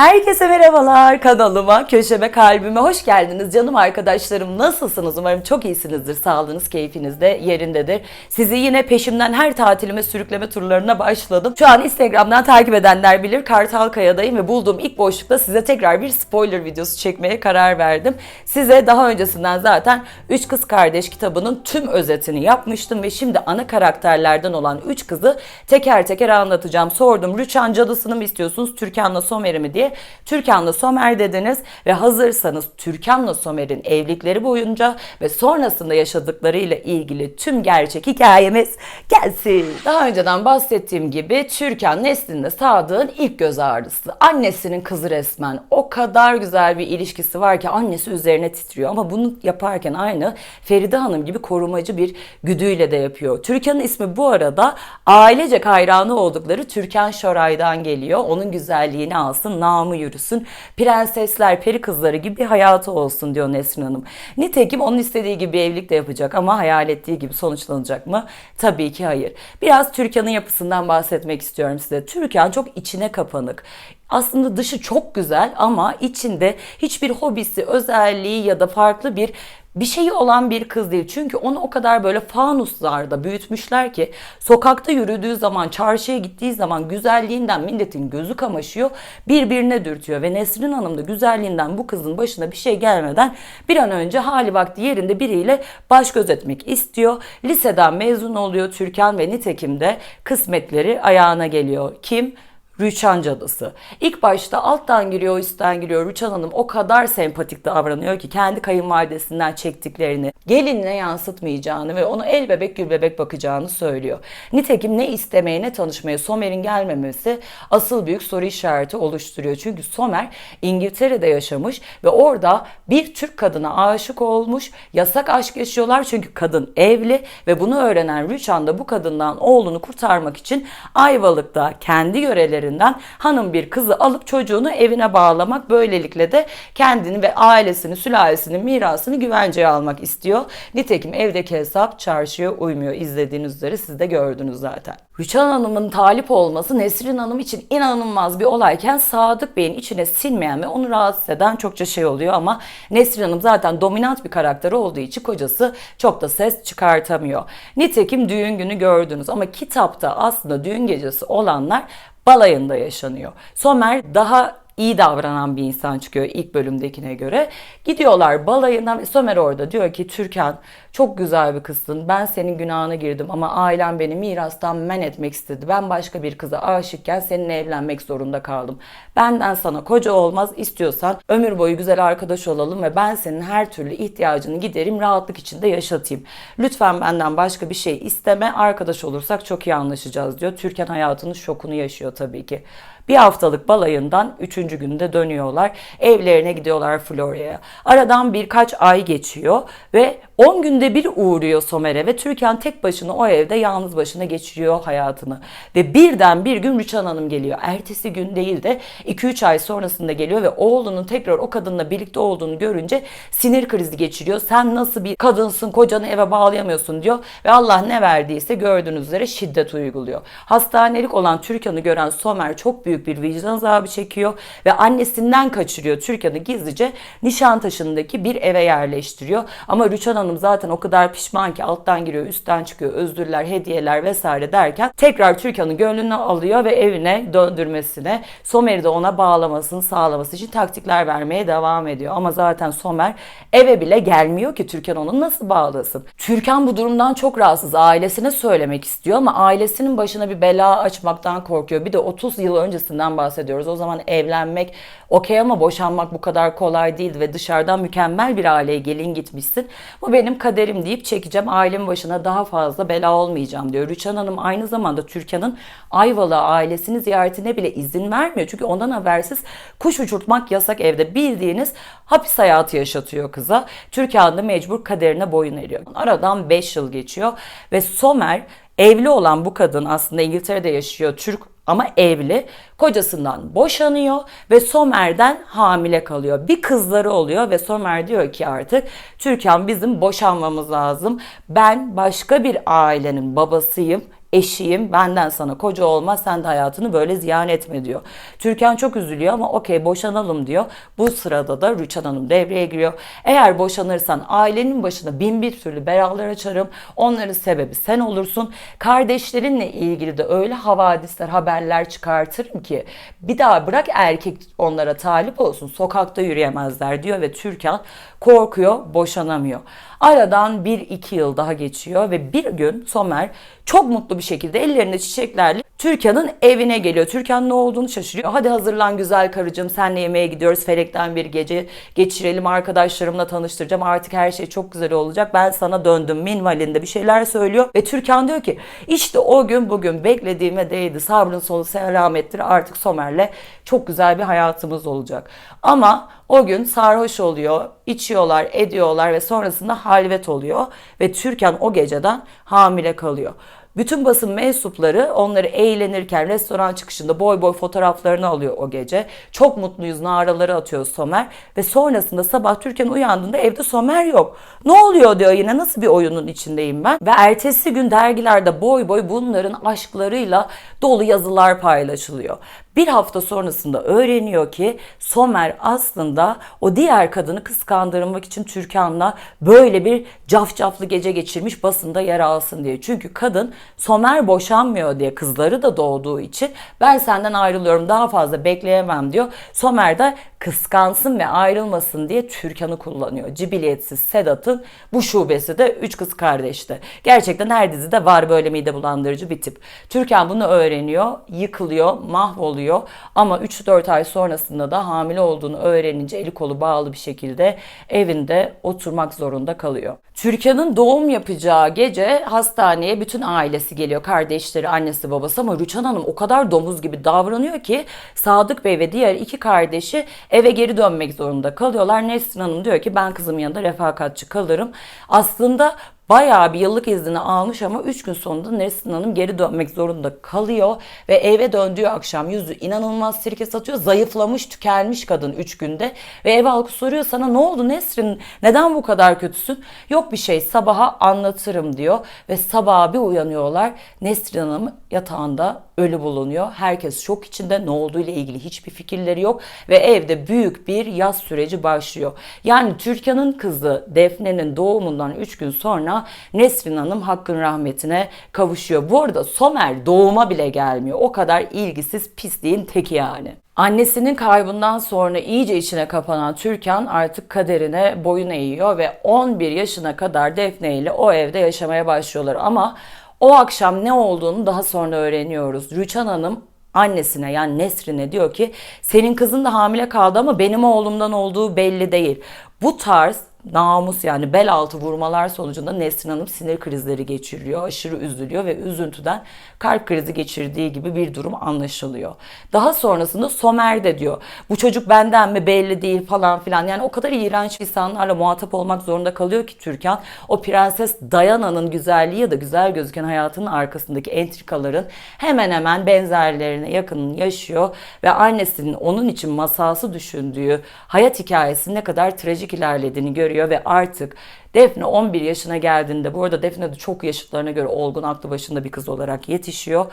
Herkese merhabalar kanalıma, köşeme, kalbime hoş geldiniz canım arkadaşlarım. Nasılsınız? Umarım çok iyisinizdir. Sağlığınız, keyfiniz de yerindedir. Sizi yine peşimden her tatilime sürükleme turlarına başladım. Şu an Instagram'dan takip edenler bilir. Kartalkaya'dayım ve bulduğum ilk boşlukta size tekrar bir spoiler videosu çekmeye karar verdim. Size daha öncesinden zaten Üç Kız Kardeş kitabının tüm özetini yapmıştım ve şimdi ana karakterlerden olan üç kızı teker teker anlatacağım. Sordum Rüçhan cadısını mı istiyorsunuz, Türkan'la Somer'i mi diye. Türkan'la Somer dediniz ve hazırsanız Türkan'la Somer'in evlilikleri boyunca ve sonrasında yaşadıklarıyla ilgili tüm gerçek hikayemiz gelsin. Daha önceden bahsettiğim gibi Türkan Neslin'le Sadık'ın ilk göz ağrısı. Annesinin kızı resmen. O kadar güzel bir ilişkisi var ki annesi üzerine titriyor ama bunu yaparken aynı Feride Hanım gibi korumacı bir güdüyle de yapıyor. Türkan'ın ismi bu arada ailecek hayranı oldukları Türkan Şoray'dan geliyor. Onun güzelliğini alsın, namı yürüsün. Prensesler, peri kızları gibi hayatı olsun diyor Nesrin Hanım. Nitekim onun istediği gibi evlilik de yapacak ama hayal ettiği gibi sonuçlanacak mı? Tabii ki hayır. Biraz Türkan'ın yapısından bahsetmek istiyorum size. Türkan çok içine kapanık. Aslında dışı çok güzel ama içinde hiçbir hobisi, özelliği ya da farklı bir bir şeyi olan bir kız değil. Çünkü onu o kadar böyle fanuslarda büyütmüşler ki sokakta yürüdüğü zaman, çarşıya gittiği zaman güzelliğinden milletin gözü kamaşıyor, birbirine dürtüyor. Ve Nesrin Hanım da güzelliğinden bu kızın başına bir şey gelmeden bir an önce hali vakti yerinde biriyle baş göz etmek istiyor. Liseden mezun oluyor Türkan ve nitekim de kısmetleri ayağına geliyor. Kim? Rüçhan cadısı. İlk başta alttan giriyor, üstten giriyor. Rüçhan Hanım o kadar sempatik davranıyor ki kendi kayınvalidesinden çektiklerini gelinine yansıtmayacağını ve onu el bebek gül bebek bakacağını söylüyor. Nitekim ne istemeye ne tanışmaya Somer'in gelmemesi asıl büyük soru işareti oluşturuyor. Çünkü Somer İngiltere'de yaşamış ve orada bir Türk kadına aşık olmuş. Yasak aşk yaşıyorlar çünkü kadın evli ve bunu öğrenen Rüçhan da bu kadından oğlunu kurtarmak için Ayvalık'ta kendi yöreleri üzerinden hanım bir kızı alıp çocuğunu evine bağlamak böylelikle de kendini ve ailesini, sülalesinin mirasını güvenceye almak istiyor. Nitekim evdeki hesap çarşıya uymuyor. İzlediğiniz üzere siz de gördünüz zaten. Rüçhan Hanım'ın talip olması Nesrin Hanım için inanılmaz bir olayken Sadık Bey'in içine sinmeyen ve onu rahatsız eden çokça şey oluyor ama Nesrin Hanım zaten dominant bir karakter olduğu için kocası çok da ses çıkartamıyor. Nitekim düğün günü gördünüz ama kitapta aslında düğün gecesi olanlar balayında yaşanıyor. Somer daha iyi davranan bir insan çıkıyor ilk bölümdekine göre. Gidiyorlar balayına ve Somer orada diyor ki Türkan çok güzel bir kızsın. Ben senin günahına girdim ama ailem beni mirastan men etmek istedi. Ben başka bir kıza aşıkken seninle evlenmek zorunda kaldım. Benden sana koca olmaz. istiyorsan ömür boyu güzel arkadaş olalım ve ben senin her türlü ihtiyacını giderim rahatlık içinde yaşatayım. Lütfen benden başka bir şey isteme. Arkadaş olursak çok iyi anlaşacağız diyor. Türkan hayatının şokunu yaşıyor tabii ki. Bir haftalık balayından üçüncü günde dönüyorlar. Evlerine gidiyorlar Florya'ya. Aradan birkaç ay geçiyor ve 10 günde bir uğruyor Somer'e ve Türkan tek başına o evde yalnız başına geçiriyor hayatını. Ve birden bir gün Rüçhan Hanım geliyor. Ertesi gün değil de 2-3 ay sonrasında geliyor ve oğlunun tekrar o kadınla birlikte olduğunu görünce sinir krizi geçiriyor. Sen nasıl bir kadınsın kocanı eve bağlayamıyorsun diyor ve Allah ne verdiyse gördüğünüz üzere şiddet uyguluyor. Hastanelik olan Türkan'ı gören Somer çok büyük bir vicdan azabı çekiyor ve annesinden kaçırıyor Türkan'ı gizlice Nişantaşı'ndaki bir eve yerleştiriyor. Ama Rüçhan Hanım zaten o kadar pişman ki alttan giriyor, üstten çıkıyor, özürler, hediyeler vesaire derken tekrar Türkan'ın gönlünü alıyor ve evine döndürmesine, Somer'i de ona bağlamasını sağlaması için taktikler vermeye devam ediyor. Ama zaten Somer eve bile gelmiyor ki Türkan onu nasıl bağlasın? Türkan bu durumdan çok rahatsız. Ailesine söylemek istiyor ama ailesinin başına bir bela açmaktan korkuyor. Bir de 30 yıl öncesinden bahsediyoruz. O zaman evlenmek okey ama boşanmak bu kadar kolay değildi ve dışarıdan mükemmel bir aileye gelin gitmişsin. Bu benim kaderim deyip çekeceğim. Ailemin başına daha fazla bela olmayacağım diyor. Rüçhan Hanım aynı zamanda Türkan'ın Ayvalı ailesini ziyaretine bile izin vermiyor. Çünkü ondan habersiz kuş uçurtmak yasak evde. Bildiğiniz hapis hayatı yaşatıyor kıza. Türkan da mecbur kaderine boyun eriyor. Aradan 5 yıl geçiyor ve Somer evli olan bu kadın aslında İngiltere'de yaşıyor. Türk ama evli. Kocasından boşanıyor ve Somer'den hamile kalıyor. Bir kızları oluyor ve Somer diyor ki artık Türkan bizim boşanmamız lazım. Ben başka bir ailenin babasıyım eşiyim benden sana koca olmaz sen de hayatını böyle ziyan etme diyor. Türkan çok üzülüyor ama okey boşanalım diyor. Bu sırada da Rüçhan Hanım devreye giriyor. Eğer boşanırsan ailenin başına bin bir türlü belalar açarım. Onların sebebi sen olursun. Kardeşlerinle ilgili de öyle havadisler haberler çıkartırım ki bir daha bırak erkek onlara talip olsun sokakta yürüyemezler diyor ve Türkan korkuyor boşanamıyor. Aradan bir iki yıl daha geçiyor ve bir gün Somer çok mutlu bir şekilde ellerinde çiçeklerle Türkan'ın evine geliyor. Türkan ne olduğunu şaşırıyor. Hadi hazırlan güzel karıcığım senle yemeğe gidiyoruz. Felekten bir gece geçirelim arkadaşlarımla tanıştıracağım. Artık her şey çok güzel olacak. Ben sana döndüm minvalinde bir şeyler söylüyor. Ve Türkan diyor ki işte o gün bugün beklediğime değdi. Sabrın sonu selamettir. Artık Somer'le çok güzel bir hayatımız olacak. Ama o gün sarhoş oluyor, içiyorlar, ediyorlar ve sonrasında halvet oluyor ve Türkan o geceden hamile kalıyor. Bütün basın mensupları onları eğlenirken restoran çıkışında boy boy fotoğraflarını alıyor o gece. Çok mutluyuz naraları atıyor Somer ve sonrasında sabah Türkan uyandığında evde Somer yok. Ne oluyor diyor yine nasıl bir oyunun içindeyim ben. Ve ertesi gün dergilerde boy boy bunların aşklarıyla dolu yazılar paylaşılıyor. Bir hafta sonrasında öğreniyor ki Somer aslında o diğer kadını kıskandırmak için Türkan'la böyle bir cafcaflı gece geçirmiş basında yer alsın diye. Çünkü kadın Somer boşanmıyor diye kızları da doğduğu için ben senden ayrılıyorum daha fazla bekleyemem diyor. Somer de kıskansın ve ayrılmasın diye Türkan'ı kullanıyor. Cibiliyetsiz Sedat'ın bu şubesi de üç kız kardeşti. Gerçekten her dizide var böyle mide bulandırıcı bir tip. Türkan bunu öğreniyor, yıkılıyor, mahvoluyor ama 3-4 ay sonrasında da hamile olduğunu öğrenince eli kolu bağlı bir şekilde evinde oturmak zorunda kalıyor. Türkan'ın doğum yapacağı gece hastaneye bütün ailesi geliyor. Kardeşleri, annesi, babası ama Rüçhan Hanım o kadar domuz gibi davranıyor ki Sadık Bey ve diğer iki kardeşi eve geri dönmek zorunda kalıyorlar. Nesrin Hanım diyor ki ben kızımın yanında refakatçi kalırım. Aslında bayağı bir yıllık iznini almış ama 3 gün sonunda Nesrin Hanım geri dönmek zorunda kalıyor ve eve döndüğü akşam yüzü inanılmaz sirke satıyor. Zayıflamış, tükenmiş kadın 3 günde ve ev halkı soruyor sana ne oldu Nesrin? Neden bu kadar kötüsün? Yok bir şey sabaha anlatırım diyor ve sabaha bir uyanıyorlar. Nesrin Hanım yatağında ölü bulunuyor. Herkes şok içinde ne olduğu ile ilgili hiçbir fikirleri yok ve evde büyük bir yaz süreci başlıyor. Yani Türkan'ın kızı Defne'nin doğumundan 3 gün sonra Nesrin Hanım hakkın rahmetine kavuşuyor. Bu arada Somer doğuma bile gelmiyor. O kadar ilgisiz pisliğin teki yani. Annesinin kaybından sonra iyice içine kapanan Türkan artık kaderine boyun eğiyor ve 11 yaşına kadar Defne ile o evde yaşamaya başlıyorlar. Ama o akşam ne olduğunu daha sonra öğreniyoruz. Rüçhan Hanım annesine yani Nesrin'e diyor ki senin kızın da hamile kaldı ama benim oğlumdan olduğu belli değil. Bu tarz namus yani bel altı vurmalar sonucunda Nesrin Hanım sinir krizleri geçiriyor. Aşırı üzülüyor ve üzüntüden kalp krizi geçirdiği gibi bir durum anlaşılıyor. Daha sonrasında Somer de diyor bu çocuk benden mi belli değil falan filan. Yani o kadar iğrenç insanlarla muhatap olmak zorunda kalıyor ki Türkan. O prenses Diana'nın güzelliği ya da güzel gözüken hayatının arkasındaki entrikaların hemen hemen benzerlerine yakınını yaşıyor. Ve annesinin onun için masalsı düşündüğü hayat hikayesi ne kadar trajik ilerlediğini görüyor görüyor ve artık Defne 11 yaşına geldiğinde bu arada Defne de çok yaşıtlarına göre olgun aklı başında bir kız olarak yetişiyor.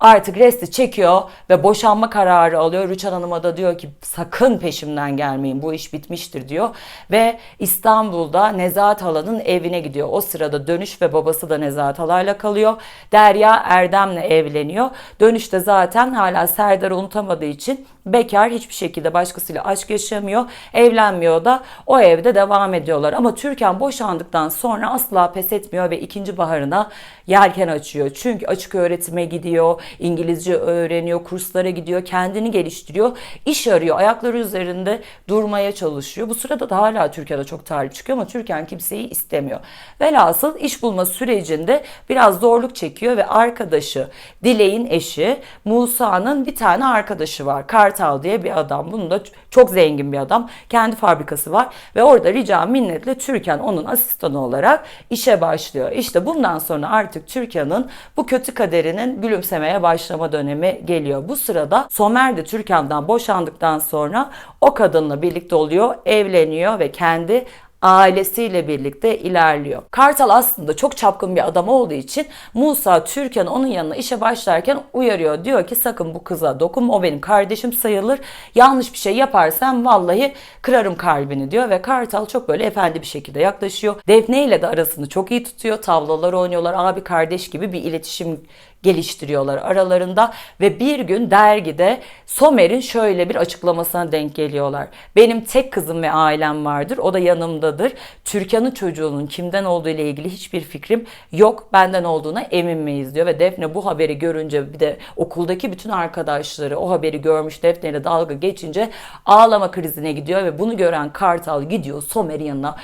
Artık resti çekiyor ve boşanma kararı alıyor. Rüçhan Hanım'a da diyor ki sakın peşimden gelmeyin bu iş bitmiştir diyor. Ve İstanbul'da Nezahat Hala'nın evine gidiyor. O sırada Dönüş ve babası da Nezahat Hala'yla kalıyor. Derya Erdem'le evleniyor. Dönüşte zaten hala Serdar'ı unutamadığı için bekar hiçbir şekilde başkasıyla aşk yaşamıyor. Evlenmiyor da o evde devam ediyorlar. Ama Türkan boşandıktan sonra asla pes etmiyor ve ikinci baharına yelken açıyor. Çünkü açık öğretime gidiyor, İngilizce öğreniyor, kurslara gidiyor, kendini geliştiriyor, iş arıyor, ayakları üzerinde durmaya çalışıyor. Bu sırada da hala Türkiye'de çok talip çıkıyor ama Türkiye kimseyi istemiyor. Velhasıl iş bulma sürecinde biraz zorluk çekiyor ve arkadaşı Dilek'in eşi Musa'nın bir tane arkadaşı var. Kartal diye bir adam. Bunun da çok zengin bir adam. Kendi fabrikası var ve orada rica minnetle Türkan onun asistanı olarak işe başlıyor. İşte bundan sonra artık Türkan'ın bu kötü kaderinin gülümsemeye başlama dönemi geliyor. Bu sırada Somer de Türkan'dan boşandıktan sonra o kadınla birlikte oluyor, evleniyor ve kendi ailesiyle birlikte ilerliyor. Kartal aslında çok çapkın bir adam olduğu için Musa Türkan onun yanına işe başlarken uyarıyor. Diyor ki sakın bu kıza dokunma o benim kardeşim sayılır. Yanlış bir şey yaparsan vallahi kırarım kalbini diyor ve Kartal çok böyle efendi bir şekilde yaklaşıyor. Defne ile de arasını çok iyi tutuyor. Tavlalar oynuyorlar. Abi kardeş gibi bir iletişim geliştiriyorlar aralarında ve bir gün dergide Somer'in şöyle bir açıklamasına denk geliyorlar. Benim tek kızım ve ailem vardır. O da yanımdadır. Türkan'ın çocuğunun kimden olduğu ile ilgili hiçbir fikrim yok. Benden olduğuna emin miyiz diyor ve Defne bu haberi görünce bir de okuldaki bütün arkadaşları o haberi görmüş Defne ile dalga geçince ağlama krizine gidiyor ve bunu gören Kartal gidiyor Somer'in yanına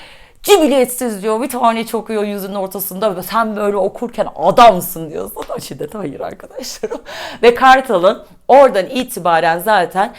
cibiliyetsiz diyor. Bir tane çokuyor yüzünün ortasında sen böyle okurken adamsın diyor. Sana şiddet hayır arkadaşlarım. Ve Kartal'ın oradan itibaren zaten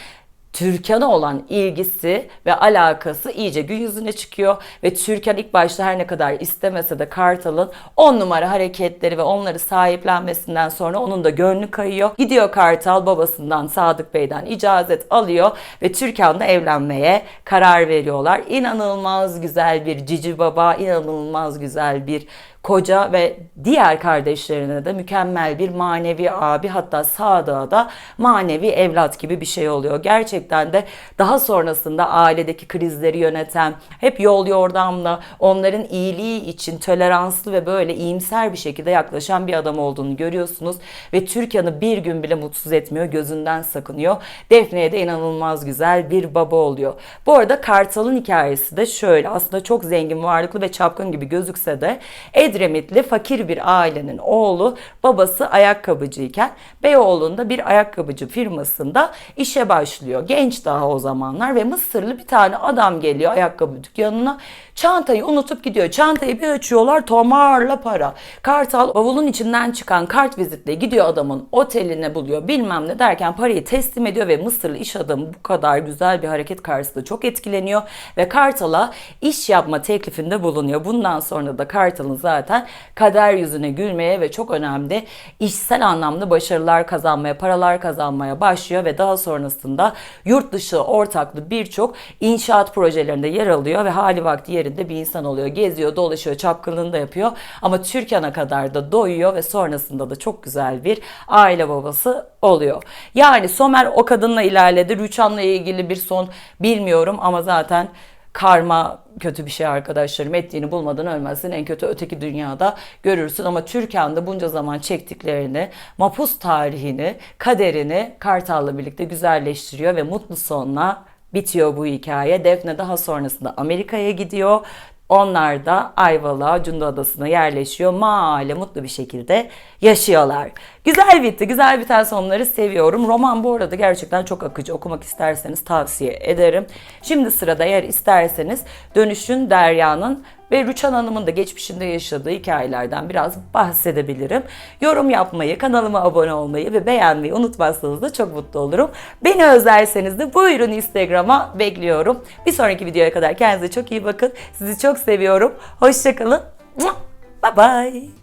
Türkan'a olan ilgisi ve alakası iyice gün yüzüne çıkıyor ve Türkan ilk başta her ne kadar istemese de Kartal'ın on numara hareketleri ve onları sahiplenmesinden sonra onun da gönlü kayıyor. Gidiyor Kartal babasından Sadık Bey'den icazet alıyor ve Türkan'la evlenmeye karar veriyorlar. İnanılmaz güzel bir cici baba, inanılmaz güzel bir koca ve diğer kardeşlerine de mükemmel bir manevi abi hatta Sadık'a da manevi evlat gibi bir şey oluyor. Gerçekten de daha sonrasında ailedeki krizleri yöneten, hep yol yordamla onların iyiliği için toleranslı ve böyle iyimser bir şekilde yaklaşan bir adam olduğunu görüyorsunuz. Ve Türkan'ı bir gün bile mutsuz etmiyor, gözünden sakınıyor. Defne'ye de inanılmaz güzel bir baba oluyor. Bu arada Kartal'ın hikayesi de şöyle aslında çok zengin, varlıklı ve çapkın gibi gözükse de Edremitli fakir bir ailenin oğlu babası ayakkabıcıyken Beyoğlu'nda bir ayakkabıcı firmasında işe başlıyor. Genç daha o zamanlar ve Mısırlı bir tane adam geliyor ayakkabı dükkanına. Çantayı unutup gidiyor. Çantayı bir açıyorlar tomarla para. Kartal bavulun içinden çıkan kart vizitle gidiyor adamın oteline buluyor bilmem ne derken parayı teslim ediyor ve Mısırlı iş adamı bu kadar güzel bir hareket karşısında çok etkileniyor ve Kartal'a iş yapma teklifinde bulunuyor. Bundan sonra da Kartal'ın zaten kader yüzüne gülmeye ve çok önemli işsel anlamda başarılar kazanmaya, paralar kazanmaya başlıyor ve daha sonrasında yurt dışı ortaklı birçok inşaat projelerinde yer alıyor ve hali vakti yerinde bir insan oluyor. Geziyor, dolaşıyor, çapkınlığını da yapıyor ama Türkan'a kadar da doyuyor ve sonrasında da çok güzel bir aile babası oluyor. Yani Somer o kadınla ilerledi. Rüçhan'la ilgili bir son bilmiyorum ama zaten karma kötü bir şey arkadaşlarım. Ettiğini bulmadan ölmezsin. En kötü öteki dünyada görürsün. Ama Türkan'da bunca zaman çektiklerini, mapus tarihini, kaderini Kartal'la birlikte güzelleştiriyor ve mutlu sonla bitiyor bu hikaye. Defne daha sonrasında Amerika'ya gidiyor. Onlar da Ayvalık'a, Cunda Adası'na yerleşiyor. Maale mutlu bir şekilde yaşıyorlar. Güzel bitti. Güzel biten sonları seviyorum. Roman bu arada gerçekten çok akıcı. Okumak isterseniz tavsiye ederim. Şimdi sırada eğer isterseniz Dönüşün Derya'nın ve Rüçhan Hanım'ın da geçmişinde yaşadığı hikayelerden biraz bahsedebilirim. Yorum yapmayı, kanalıma abone olmayı ve beğenmeyi unutmazsanız da çok mutlu olurum. Beni özlerseniz de buyurun Instagram'a bekliyorum. Bir sonraki videoya kadar kendinize çok iyi bakın. Sizi çok seviyorum. Hoşçakalın. Bye bye.